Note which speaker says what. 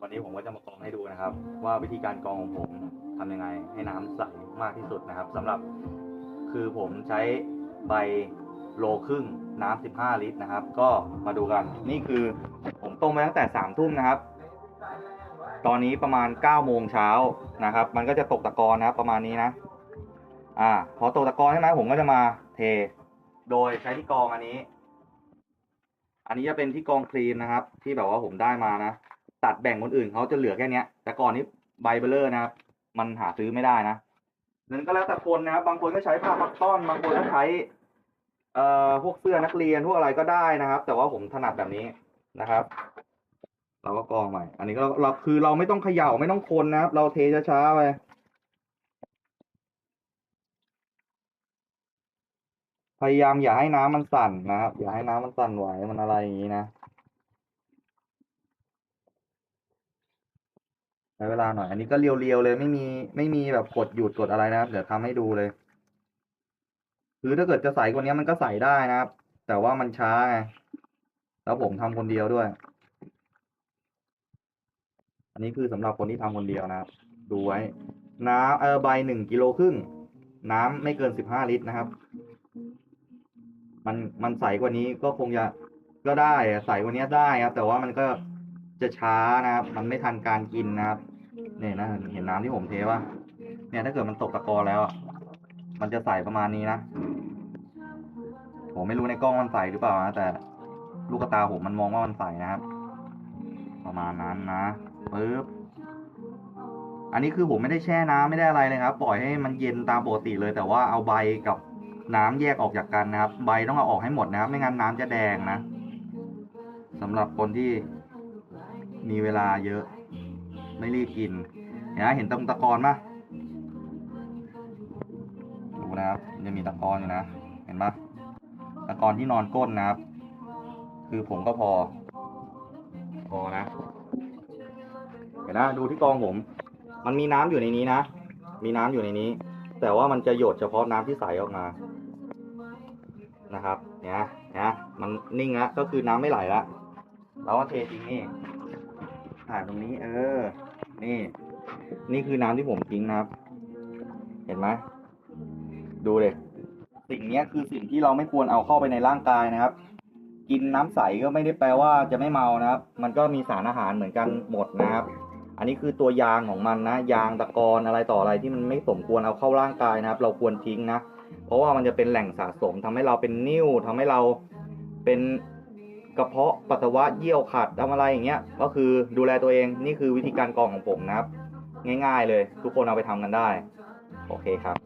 Speaker 1: วันนี้ผมก็จะมากรองให้ดูนะครับ ว่าวิธีการกรองของผมทำยังไง ให้น้ำใสมากที่สุดนะครับสำหรับคือผมใช้ใบโลครึ่งน้ำ15 ลิตรนะครับ ก็มาดูกัน นี่คือผมต้มไปตั้งแต่3ทุ่มนะครับ ตอนนี้ประมาณ9โมงเช้านะครับ มันก็จะตกตะกอนนะครับ ประมาณนี้นะ อ่า พอตกตะกอนใช่ไหมผมก็จะมาเท โดยใช้ที่กรองอันนี้ อันนี้จะเป็นที่กรองคลีนนะครับ ที่แบบว่าผมได้มานะ ตัดแบ่งคนอื่นเขาจะเหลือแค่เนี้ย แต่ก่อนนี้ใบเบลเลอร์นะครับ มันหาซื้อไม่ได้นะนั้นก็แล้วแต่คนนะครับ บางคนก็ใช้ผ้าพักต้อน บางคนก็ใช้ เอ่อ พวกเสื้อนักเรียน พวกอะไรก็ได้นะครับ แต่ว่าผมถนัดแบบนี้นะครับ เราก็กรองใหม่ อันนี้ก็เราคือเราไม่ต้องเขย่าไม่ต้องคนนะครับ เราเทช้าๆไปพยายามอย่าให้น้ำมันสั่นนะครับ อย่าให้น้ำมันสั่นไหวมันอะไรอย่างนี้นะ ใช้เวลาหน่อย อันนี้ก็เรียวๆเลยไม่มีไม่มีแบบกดหยุดกดอะไรนะครับเดี๋ยวทำให้ดูเลย คือถ้าเกิดจะใส่กว่านี้มันก็ใส่ได้นะครับ แต่ว่ามันช้าไงแล้วผมทำคนเดียวด้วย อันนี้คือสำหรับคนที่ทำคนเดียวนะครับ ดูไว้ น้ำเออใบหนึ่งกิโลครึ่งน้ำไม่เกินสิบห้าลิตรนะครับ มันมันใสกว่านี้ก็คงจะก็ได้ใสกว่านี้ได้ครับ แต่ว่ามันก็ จะช้านะครับ มันไม่ทันการกินนะครับเนี่ยนะเห็นน้ำที่ผมเทป่ะเนี่ยถ้าเกิดมันตกตะกอนแล้วอะมันจะใสประมาณนี้นะผมไม่รู้ในกล้องมันใสหรือเปล่านะแต่ลูกตาผมมันมองว่ามันใสนะครับ ประมาณนั้นนะปึ๊บอันนี้คือผมไม่ได้แช่น้ำไม่ได้อะไรเลยครับ ปล่อยให้มันเย็นตามปกติเลย แต่ว่าเอาใบกับน้ำแยกออกจากกันนะครับ ใบต้องเอาออกให้หมดนะครับ ไม่งั้นน้ำจะแดงนะสำหรับคนที่ มีเวลาเยอะ ไม่รีบกินเห็นไหมเห็นตรงตะกอนปะดูนะครับมันจะมีตะกอนอยู่นะ เห็นปะตะกอนที่นอนก้นนะครับ คือผมก็พอ พอนะ เห็นนะดูที่กองผม มันมีน้ำอยู่ในนี้นะ มีน้ำอยู่ในนี้ แต่ว่ามันจะหยดเฉพาะน้ำที่ใสออกมา นะครับ เนี่ยนะมันนิ่งแล้วก็คือน้ำไม่ไหลแล้วเราก็เททิ้งนี่ ถ่ายตรงนี้ เออ นี่ นี่คือน้ำที่ผมทิ้งนะครับ เห็นไหมดูเลยสิ่งนี้คือสิ่งที่เราไม่ควรเอาเข้าไปในร่างกายนะครับ กินน้ำใสก็ไม่ได้แปลว่าจะไม่เมานะครับ มันก็มีสารอาหารเหมือนกันหมดนะครับ อันนี้คือตัวยางของมันนะ ยางตะกอนอะไรต่ออะไรที่มันไม่สมควรเอาเข้าร่างกายนะครับ เราควรทิ้งนะ เพราะว่ามันจะเป็นแหล่งสะสมทำให้เราเป็นนิ่วทำให้เราเป็น กระเพาะปัสสาวะเยี่ยวขัดทำอะไรอย่างเงี้ย ก็คือดูแลตัวเองนี่คือวิธีการกรองของผมนะครับ ง่ายๆเลย ทุกคนเอาไปทำกันได้ โอเคครับ